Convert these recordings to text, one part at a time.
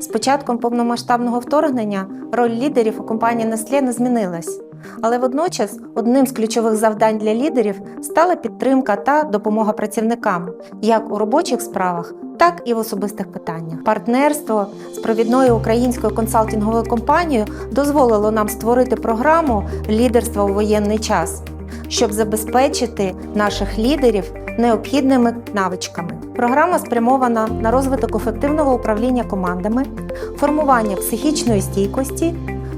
З початком повномасштабного вторгнення роль лідерів у компанії Nestlé не змінилась. Але водночас одним з ключових завдань для лідерів стала підтримка та допомога працівникам як у робочих справах, так і в особистих питаннях. Партнерство з провідною українською консалтинговою компанією дозволило нам створити програму лідерства у воєнний час, щоб забезпечити наших лідерів необхідними навичками. Програма спрямована на розвиток ефективного управління командами, формування психічної стійкості,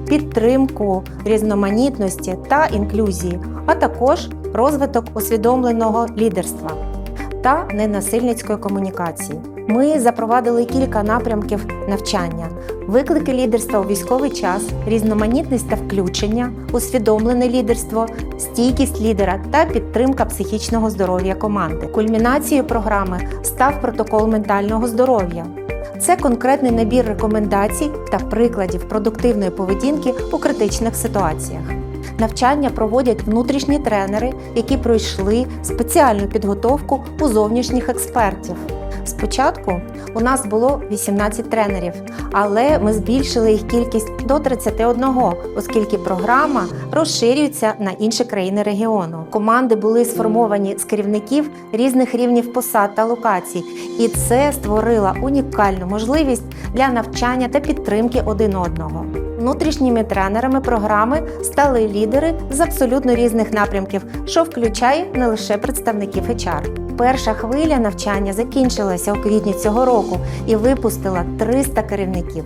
підтримку різноманітності та інклюзії, а також розвиток усвідомленого лідерства та ненасильницької комунікації. Ми запровадили кілька напрямків навчання: виклики лідерства у військовий час, різноманітність та включення, усвідомлене лідерство, стійкість лідера та підтримка психічного здоров'я команди. Кульмінацією програми став протокол ментального здоров'я. Це конкретний набір рекомендацій та прикладів продуктивної поведінки у критичних ситуаціях. Навчання проводять внутрішні тренери, які пройшли спеціальну підготовку у зовнішніх експертів. Спочатку у нас було 18 тренерів, але ми збільшили їх кількість до 31, оскільки програма розширюється на інші країни регіону. Команди були сформовані з керівників різних рівнів посад та локацій, і це створило унікальну можливість для навчання та підтримки один одного. Внутрішніми тренерами програми стали лідери з абсолютно різних напрямків, що включає не лише представників HR. Перша хвиля навчання закінчилася у квітні цього року і випустила 300 керівників.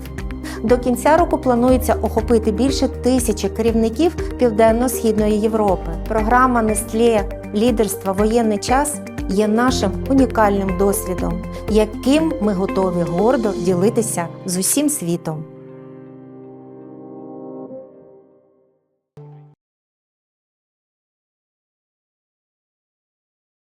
До кінця року планується охопити більше тисячі керівників Південно-Східної Європи. Програма Nestlé Лідерство воєнний час є нашим унікальним досвідом, яким ми готові гордо ділитися з усім світом.